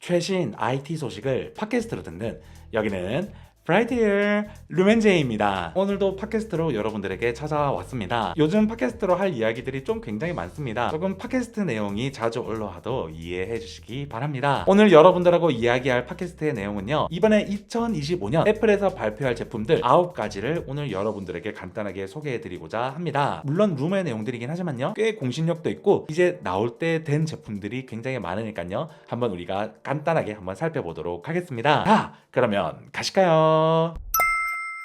최신 IT 소식을 팟캐스트로 듣는 여기는 브라이트의 루멘제이입니다. 오늘도 팟캐스트로 여러분들에게 찾아왔습니다. 요즘 팟캐스트로 할 이야기들이 좀 굉장히 많습니다. 조금 팟캐스트 내용이 자주 올라와도 이해해 주시기 바랍니다. 오늘 여러분들하고 이야기할 팟캐스트의 내용은요. 이번에 2025년 애플에서 발표할 제품들 9가지를 오늘 여러분들에게 간단하게 소개해 드리고자 합니다. 물론 rum의 내용들이긴 하지만요. 꽤 공신력도 있고 이제 나올 때 된 제품들이 굉장히 많으니까요. 한번 우리가 간단하게 한번 살펴보도록 하겠습니다. 자, 그러면 가실까요? 안녕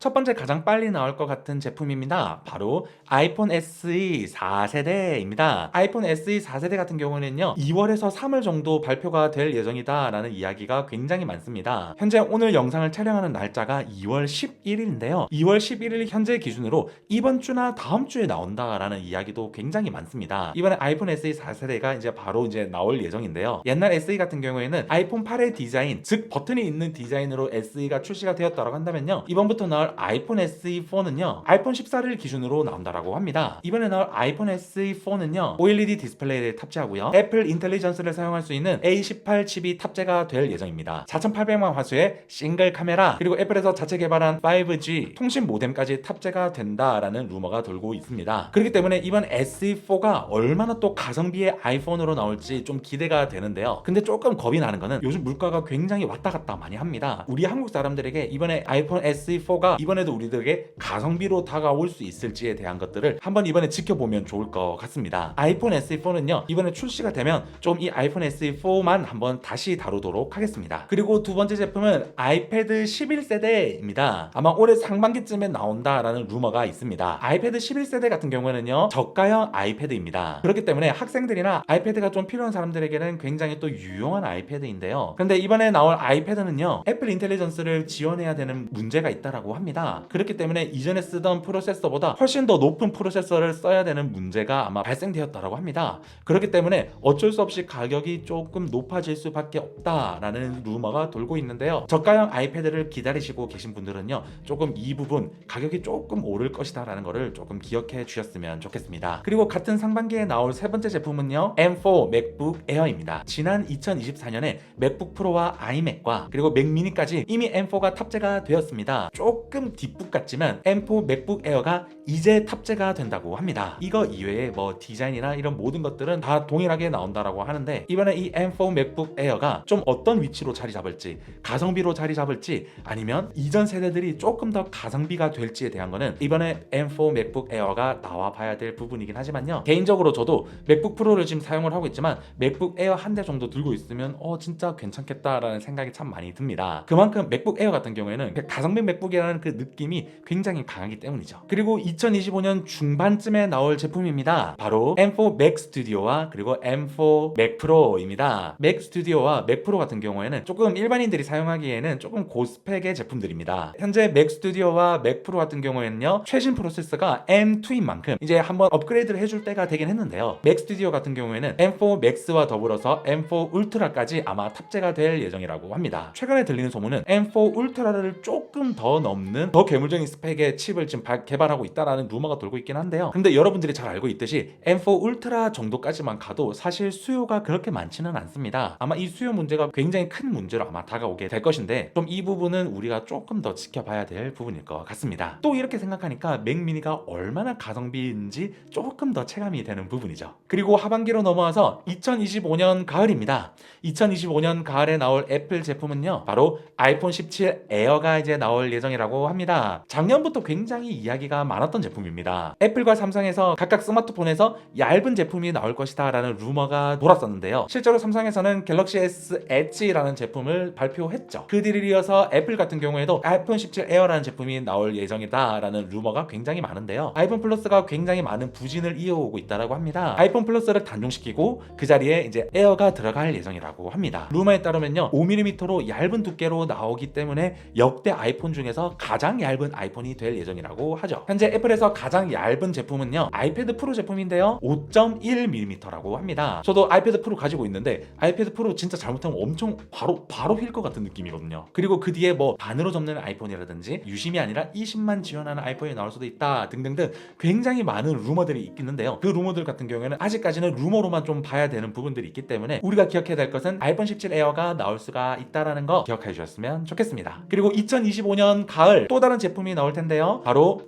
첫 번째 가장 빨리 나올 것 같은 제품입니다. 바로 아이폰 SE 4세대입니다. 아이폰 SE 4세대 같은 경우는요, 2월에서 3월 정도 발표가 될 예정이다라는 이야기가 굉장히 많습니다. 현재 오늘 영상을 촬영하는 날짜가 2월 11일인데요. 2월 11일 현재 기준으로 이번 주나 다음 주에 나온다라는 이야기도 굉장히 많습니다. 이번에 아이폰 SE 4세대가 이제 바로 이제 나올 예정인데요. 옛날 SE 같은 경우에는 아이폰 8의 디자인, 즉 버튼이 있는 디자인으로 SE가 출시가 되었다고 한다면요. 이번부터 나올 아이폰 SE4는요. 아이폰 14를 기준으로 나온다라고 합니다. 이번에 나올 아이폰 SE4는요. OLED 디스플레이를 탑재하고요. 애플 인텔리전스를 사용할 수 있는 A18 칩이 탑재가 될 예정입니다. 4800만 화소의 싱글 카메라 그리고 애플에서 자체 개발한 5G 통신 모뎀까지 탑재가 된다라는 루머가 돌고 있습니다. 그렇기 때문에 이번 SE4가 얼마나 또 가성비의 아이폰으로 나올지 좀 기대가 되는데요. 근데 조금 겁이 나는 거는 요즘 물가가 굉장히 왔다 갔다 많이 합니다. 우리 한국 사람들에게 이번에 아이폰 SE4가 이번에도 우리들에게 가성비로 다가올 수 있을지에 대한 것들을 한번 이번에 지켜보면 좋을 것 같습니다. 아이폰 SE4는요 이번에 출시가 되면 좀 이 아이폰 SE4만 한번 다시 다루도록 하겠습니다. 그리고 두 번째 제품은 아이패드 11세대입니다. 아마 올해 상반기쯤에 나온다라는 루머가 있습니다. 아이패드 11세대 같은 경우에는요 저가형 아이패드입니다. 그렇기 때문에 학생들이나 아이패드가 좀 필요한 사람들에게는 굉장히 또 유용한 아이패드인데요. 근데 이번에 나올 아이패드는요 애플 인텔리전스를 지원해야 되는 문제가 있다라고 합니다. 그렇기 때문에 이전에 쓰던 프로세서보다 훨씬 더 높은 프로세서를 써야 되는 문제가 아마 발생되었다라고 합니다. 그렇기 때문에 어쩔 수 없이 가격이 조금 높아질 수밖에 없다라는 루머가 돌고 있는데요. 저가형 아이패드를 기다리시고 계신 분들은요, 조금 이 부분 가격이 조금 오를 것이다라는 것을 조금 기억해 주셨으면 좋겠습니다. 그리고 같은 상반기에 나올 세 번째 제품은요, M4 맥북 에어입니다. 지난 2024년에 맥북 프로와 아이맥과 그리고 맥 미니까지 이미 M4가 탑재가 되었습니다. 조금 뒷북 같지만 M4 맥북 에어가 이제 탑재가 된다고 합니다. 이거 이외에 뭐 디자인이나 이런 모든 것들은 다 동일하게 나온다라고 하는데 이번에 이 M4 맥북 에어가 좀 어떤 위치로 자리 잡을지 가성비로 자리 잡을지 아니면 이전 세대들이 조금 더 가성비가 될지에 대한 거는 이번에 M4 맥북 에어가 나와 봐야 될 부분이긴 하지만요. 개인적으로 저도 맥북 프로를 지금 사용을 하고 있지만 맥북 에어 한 대 정도 들고 있으면 어 진짜 괜찮겠다라는 생각이 참 많이 듭니다. 그만큼 맥북 에어 같은 경우에는 그 가성비 맥북이라는 그 느낌이 굉장히 강하기 때문이죠. 그리고 2025년 중반쯤에 나올 제품입니다. 바로 M4 맥 스튜디오와 그리고 M4 맥 프로입니다. 맥 스튜디오와 맥 프로 같은 경우에는 조금 일반인들이 사용하기에는 조금 고스펙의 제품들입니다. 현재 맥 스튜디오와 맥 프로 같은 경우에는요 최신 프로세서가 M2인 만큼 이제 한번 업그레이드를 해줄 때가 되긴 했는데요. 맥 스튜디오 같은 경우에는 M4 맥스와 더불어서 M4 울트라까지 아마 탑재가 될 예정이라고 합니다. 최근에 들리는 소문은 M4 울트라를 조금 더 넘는 더 괴물적인 스펙의 칩을 지금 발- 개발하고 있다라는 루머가 돌고 있긴 한데요. 근데 여러분들이 잘 알고 있듯이 M4 울트라 정도까지만 가도 사실 수요가 그렇게 많지는 않습니다. 아마 이 수요 문제가 굉장히 큰 문제로 아마 다가오게 될 것인데 좀 이 부분은 우리가 조금 더 지켜봐야 될 부분일 것 같습니다. 또 이렇게 생각하니까 맥 미니가 얼마나 가성비인지 조금 더 체감이 되는 부분이죠. 그리고 하반기로 넘어와서 2025년 가을입니다. 2025년 가을에 나올 애플 제품은요. 바로 아이폰 17 에어가 이제 나올 예정이라고 합니다. 작년부터 굉장히 이야기가 많았던 제품입니다. 애플과 삼성에서 각각 스마트폰에서 얇은 제품이 나올 것이다 라는 루머가 돌았었는데요. 실제로 삼성에서는 갤럭시 S 엣지라는 제품을 발표했죠. 그 뒤를 이어서 애플 같은 경우에도 아이폰 17 에어라는 제품이 나올 예정이다 라는 루머가 굉장히 많은데요. 아이폰 플러스가 굉장히 많은 부진을 이어오고 있다라고 합니다. 아이폰 플러스를 단종시키고 그 자리에 이제 에어가 들어갈 예정이라고 합니다. 루머에 따르면요, 5mm로 얇은 두께로 나오기 때문에 역대 아이폰 중에서 가장 가장 얇은 아이폰이 될 예정이라고 하죠. 현재 애플에서 가장 얇은 제품은요 아이패드 프로 제품인데요 5.1mm라고 합니다. 저도 아이패드 프로 가지고 있는데 아이패드 프로 진짜 잘못하면 엄청 바로 바로 휠 것 같은 느낌이거든요. 그리고 그 뒤에 뭐 반으로 접는 아이폰이라든지 유심이 아니라 20만 지원하는 아이폰이 나올 수도 있다 등등등 굉장히 많은 루머들이 있는데요. 그 루머들 같은 경우에는 아직까지는 루머로만 좀 봐야 되는 부분들이 있기 때문에 우리가 기억해야 될 것은 아이폰 17 에어가 나올 수가 있다라는 거 기억해 주셨으면 좋겠습니다. 그리고 2025년 가을 또 다른 제품이 나올 텐데요. 바로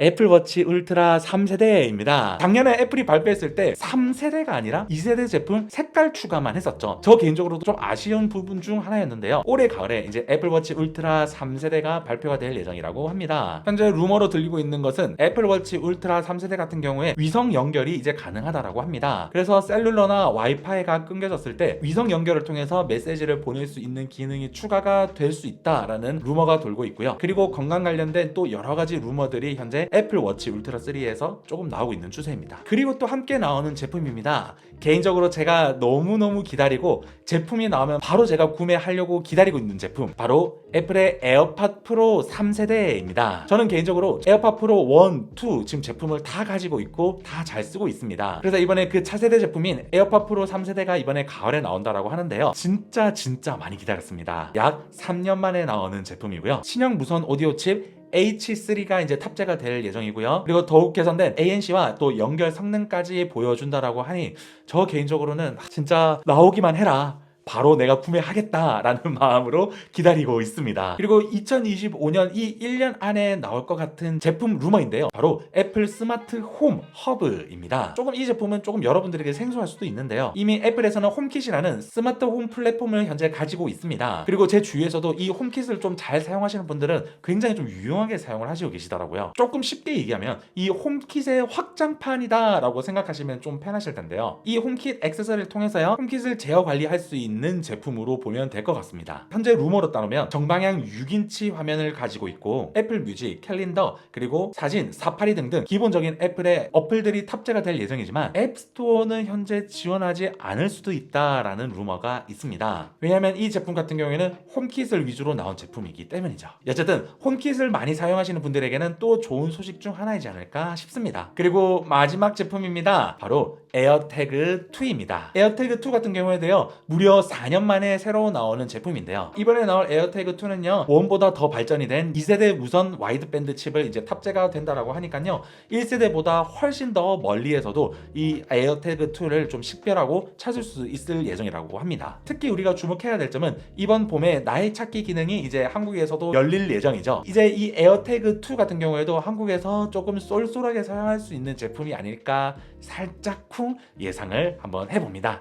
애플워치 울트라 3세대입니다. 작년에 애플이 발표했을 때 3세대가 아니라 2세대 제품 색깔 추가만 했었죠. 저 개인적으로도 좀 아쉬운 부분 중 하나였는데요. 올해 가을에 이제 애플워치 울트라 3세대가 발표가 될 예정이라고 합니다. 현재 루머로 들리고 있는 것은 애플워치 울트라 3세대 같은 경우에 위성 연결이 이제 가능하다라고 합니다. 그래서 셀룰러나 와이파이가 끊겨졌을 때 위성 연결을 통해서 메시지를 보낼 수 있는 기능이 추가가 될 수 있다라는 루머가 돌고 있고요. 그리고 건강 관련된 또 여러 가지 루머들이 현재 애플 워치 울트라 3에서 조금 나오고 있는 추세입니다. 그리고 또 함께 나오는 제품입니다. 개인적으로 제가 너무너무 기다리고 제품이 나오면 바로 제가 구매하려고 기다리고 있는 제품 바로 애플의 에어팟 프로 3세대입니다. 저는 개인적으로 에어팟 프로 1, 2 지금 제품을 다 가지고 있고 다 잘 쓰고 있습니다. 그래서 이번에 그 차세대 제품인 에어팟 프로 3세대가 이번에 가을에 나온다라고 하는데요. 진짜 진짜 많이 기다렸습니다. 약 3년 만에 나오는 제품이고요. 신형 무선 오디오 칩 H3가 이제 탑재가 될 예정이고요. 그리고 더욱 개선된 ANC와 또 연결 성능까지 보여준다라고 하니 저 개인적으로는 진짜 나오기만 해라. 바로 내가 구매하겠다라는 마음으로 기다리고 있습니다. 그리고 2025년 이 1년 안에 나올 것 같은 제품 루머인데요. 바로 애플 스마트 홈 허브입니다. 조금 이 제품은 조금 여러분들에게 생소할 수도 있는데요. 이미 애플에서는 홈킷이라는 스마트 홈 플랫폼을 현재 가지고 있습니다. 그리고 제 주위에서도 이 홈킷을 좀 잘 사용하시는 분들은 굉장히 좀 유용하게 사용을 하시고 계시더라고요. 조금 쉽게 얘기하면 이 홈킷의 확장판이다라고 생각하시면 좀 편하실 텐데요. 이 홈킷 액세서리를 통해서요. 홈킷을 제어 관리할 수 있는 제품으로 보면 될 것 같습니다. 현재 루머로 따르면 정방향 6인치 화면을 가지고 있고 애플 뮤직, 캘린더, 그리고 사진, 사파리 등등 기본적인 애플의 어플들이 탑재가 될 예정이지만 앱스토어는 현재 지원하지 않을 수도 있다라는 루머가 있습니다. 왜냐하면 이 제품 같은 경우에는 홈킷을 위주로 나온 제품이기 때문이죠. 어쨌든 홈킷을 많이 사용하시는 분들에게는 또 좋은 소식 중 하나이지 않을까 싶습니다. 그리고 마지막 제품입니다. 바로 에어태그 2입니다. 에어태그 2 같은 경우에도요, 무려 4년 만에 새로 나오는 제품인데요. 이번에 나올 에어태그 2는요, 원보다 더 발전이 된 2세대 무선 와이드밴드 칩을 이제 탑재가 된다라고 하니까요, 1세대보다 훨씬 더 멀리에서도 이 에어태그 2를 좀 식별하고 찾을 수 있을 예정이라고 합니다. 특히 우리가 주목해야 될 점은 이번 봄에 나의 찾기 기능이 이제 한국에서도 열릴 예정이죠. 이제 이 에어태그 2 같은 경우에도 한국에서 조금 쏠쏠하게 사용할 수 있는 제품이 아닐까 살짝 쿵 예상을 한번 해봅니다.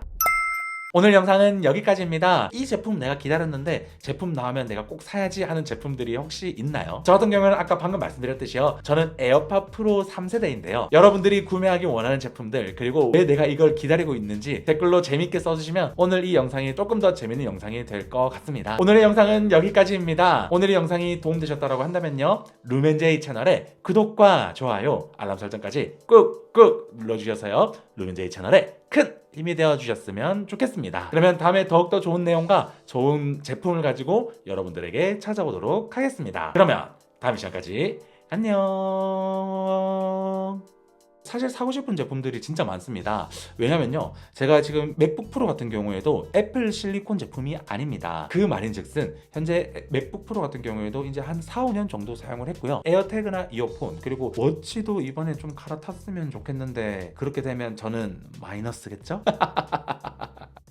오늘 영상은 여기까지입니다. 이 제품 내가 기다렸는데 제품 나오면 내가 꼭 사야지 하는 제품들이 혹시 있나요? 저 같은 경우는 아까 방금 말씀드렸듯이요. 저는 에어팟 프로 3세대인데요. 여러분들이 구매하기 원하는 제품들 그리고 왜 내가 이걸 기다리고 있는지 댓글로 재밌게 써주시면 오늘 이 영상이 조금 더 재밌는 영상이 될 것 같습니다. 오늘의 영상은 여기까지입니다. 오늘의 영상이 도움되셨다고 한다면요. 루멘제이 채널에 구독과 좋아요, 알람 설정까지 꾹꾹 눌러주셔서요. 루멘제이 채널에 큰 힘이 되어 주셨으면 좋겠습니다. 그러면 다음에 더욱더 좋은 내용과 좋은 제품을 가지고 여러분들에게 찾아오도록 하겠습니다. 그러면 다음 시간까지 안녕. 사실 사고 싶은 제품들이 진짜 많습니다. 왜냐면요. 제가 지금 맥북 프로 같은 경우에도 애플 실리콘 제품이 아닙니다. 그 말인즉슨 현재 맥북 프로 같은 경우에도 이제 한 4, 5년 정도 사용을 했고요. 에어태그나 이어폰 그리고 워치도 이번에 좀 갈아탔으면 좋겠는데 그렇게 되면 저는 마이너스겠죠?